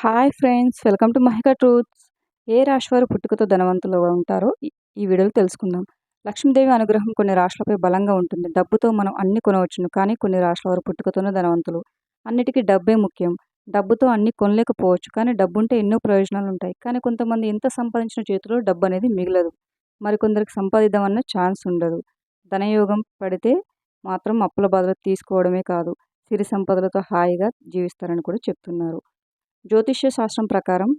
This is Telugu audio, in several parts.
Hi friends welcome to Mahika truths. ఏ రాశివారు పుట్టుకతో ధనవంతులుగా ఉంటారో ఈ వీడియోలో తెలుసుకుందాం. లక్ష్మీదేవి అనుగ్రహం కొన్ని రాష్ట్రాలపై బలంగా ఉంటుంది. డబ్బుతో మనం అన్ని కొనవచ్చును కానీ కొన్ని రాష్ట్రాల వారు పుట్టుకతోనే ధనవంతులు. అన్నిటికీ డబ్బే ముఖ్యం. డబ్బుతో అన్ని కొనలేకపోవచ్చు కానీ డబ్బు ఉంటే ఎన్నో ప్రయోజనాలు ఉంటాయి కానీ కొంతమంది ఎంత సంపాదించిన చేతిలో డబ్బు అనేది మిగలదు మరికొందరికి సంపాదిద్దామన్న ఛాన్స్ ఉండదు. ధనయోగం పడితే మాత్రం అప్పుల బాధలు తీసుకోవడమే కాదు. సిరి సంపదలతో హాయిగా జీవిస్తారని కూడా చెప్తున్నారు. జ్యోతిష్య శాస్త్రం ప్రకారం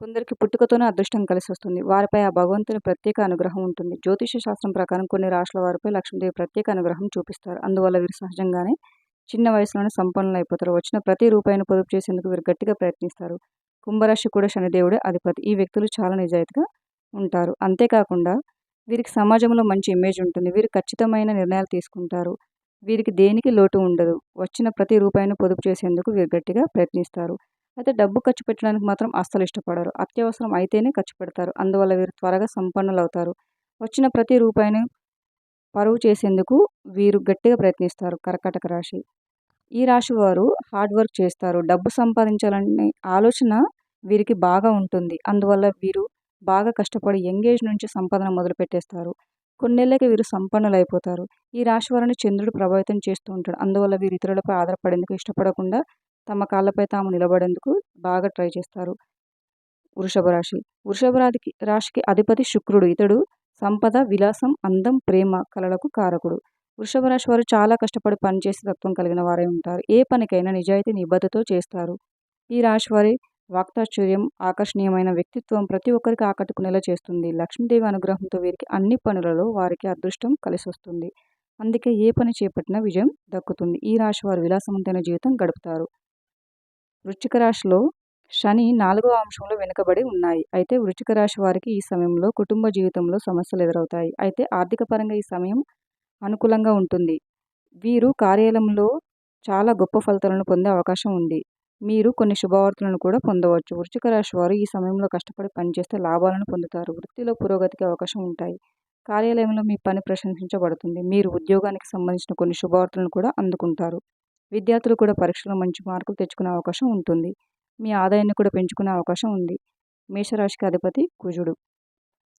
కొందరికి పుట్టుకతోనే అదృష్టం కలిసి వస్తుంది వారిపై ఆ భగవంతుని ప్రత్యేక అనుగ్రహం ఉంటుంది. జ్యోతిష్య శాస్త్రం ప్రకారం కొన్ని రాష్ట్రాల వారిపై లక్ష్మీదేవి ప్రత్యేక అనుగ్రహం చూపిస్తారు. అందువల్ల వీరు సహజంగానే చిన్న వయసులోనే సంపన్నులు అయిపోతారు. వచ్చిన ప్రతి రూపాయిని పొదుపు చేసేందుకు వీరు గట్టిగా ప్రయత్నిస్తారు. కుంభరాశి కూడా శనిదేవుడే అధిపతి. ఈ వ్యక్తులు చాలా నిజాయితీగా ఉంటారు. అంతేకాకుండా వీరికి సమాజంలో మంచి ఇమేజ్ ఉంటుంది. వీరు ఖచ్చితమైన నిర్ణయాలు తీసుకుంటారు. వీరికి దేనికి లోటు ఉండదు. వచ్చిన ప్రతి రూపాయిని పొదుపు చేసేందుకు వీరు గట్టిగా ప్రయత్నిస్తారు. అయితే డబ్బు ఖర్చు పెట్టడానికి మాత్రం అస్సలు ఇష్టపడరు. అత్యవసరం అయితేనే ఖర్చు పెడతారు. అందువల్ల వీరు త్వరగా సంపన్నులు అవుతారు వచ్చిన ప్రతి రూపాయిని పరువు చేసేందుకు వీరు గట్టిగా ప్రయత్నిస్తారు కర్కాటక రాశి. ఈ రాశి వారు హార్డ్ వర్క్ చేస్తారు. డబ్బు సంపాదించాలనే ఆలోచన వీరికి బాగా ఉంటుంది. అందువల్ల వీరు బాగా కష్టపడి ఎంగేజ్ నుంచి సంపాదన మొదలు పెట్టేస్తారు. కొన్నేళ్ళకి వీరు సంపన్నులు అయిపోతారు ఈ రాశి వారిని చంద్రుడు ప్రభావితం చేస్తూ ఉంటాడు. అందువల్ల వీరు ఇతరులపై ఆధారపడేందుకు ఇష్టపడకుండా తమ కాళ్ళపై తాము నిలబడేందుకు బాగా ట్రై చేస్తారు. వృషభ రాశి. వృషభ రాశికి రాశికి అధిపతి శుక్రుడు. ఇతడు సంపద విలాసం అందం ప్రేమ కళలకు కారకుడు. వృషభ రాశి వారు చాలా కష్టపడి పనిచేసే తత్వం కలిగిన వారే ఉంటారు. ఏ పనికైనా నిజాయితీ నిబద్ధతో చేస్తారు. ఈ రాశి వారి వాక్తాశ్చర్యం ఆకర్షణీయమైన వ్యక్తిత్వం ప్రతి ఒక్కరికి ఆకట్టుకునేలా చేస్తుంది. లక్ష్మీదేవి అనుగ్రహంతో వీరికి అన్ని పనులలో వారికి అదృష్టం కలిసి వస్తుంది అందుకే ఏ పని చేపట్టినా విజయం దక్కుతుంది. ఈ రాశి వారు విలాసవంతమైన జీవితం గడుపుతారు. వృశ్చిక రాశిలో శని నాలుగవ అంశంలో వెనుకబడి ఉన్నాయి. అయితే వృశ్చిక రాశి వారికి ఈ సమయంలో కుటుంబ జీవితంలో సమస్యలు ఎదురవుతాయి. అయితే ఆర్థిక పరంగా ఈ సమయం అనుకూలంగా ఉంటుంది. వీరు కార్యాలయంలో చాలా గొప్ప ఫలితాలను పొందే అవకాశం ఉంది. మీరు కొన్ని శుభవార్తలను కూడా పొందవచ్చు. వృశ్చిక రాశి వారు ఈ సమయంలో కష్టపడి పనిచేస్తే లాభాలను పొందుతారు. వృత్తిలో పురోగతికి అవకాశం ఉంటాయి. కార్యాలయంలో మీ పని ప్రశంసించబడుతుంది. మీరు ఉద్యోగానికి సంబంధించిన కొన్ని శుభవార్తలను కూడా అందుకుంటారు. విద్యార్థులు కూడా పరీక్షలో మంచి మార్కులు తెచ్చుకునే అవకాశం ఉంటుంది. మీ ఆదాయాన్ని కూడా పెంచుకునే అవకాశం ఉంది. మేషరాశికి అధిపతి కుజుడు.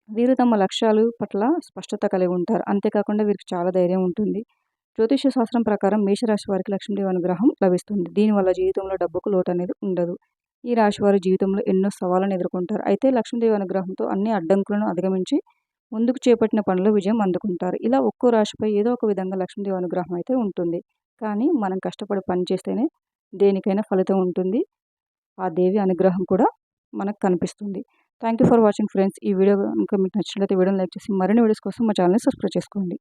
వీరు తమ లక్ష్యాలు పట్ల స్పష్టత కలిగి ఉంటారు. అంతేకాకుండా వీరికి చాలా ధైర్యం ఉంటుంది. జ్యోతిష శాస్త్రం ప్రకారం మేషరాశి వారికి లక్ష్మీదేవి అనుగ్రహం లభిస్తుంది. దీనివల్ల జీవితంలో డబ్బుకు లోటు అనేది ఉండదు. ఈ రాశి వారు జీవితంలో ఎన్నో సవాళ్ళను ఎదుర్కొంటారు. అయితే లక్ష్మీదేవి అనుగ్రహంతో అన్ని అడ్డంకులను అధిగమించి ముందుకు చేపట్టిన పనులు విజయం అందుకుంటారు. ఇలా ఒక్కో రాశిపై ఏదో ఒక విధంగా లక్ష్మీదేవి అనుగ్రహం అయితే ఉంటుంది. కానీ మనం కష్టపడి పని చేస్తేనే దేనికైనా ఫలితం ఉంటుంది. ఆ దేవి అనుగ్రహం కూడా మనకు కనిపిస్తుంది. Thank you for watching friends ఈ వీడియో ఇంకా మీకు నచ్చినట్లయితే వీడియోని లైక్ చేసి మరిన్ని వీడియోస్ కోసం మా ఛానల్ని సబ్స్క్రైబ్ చేసుకోండి.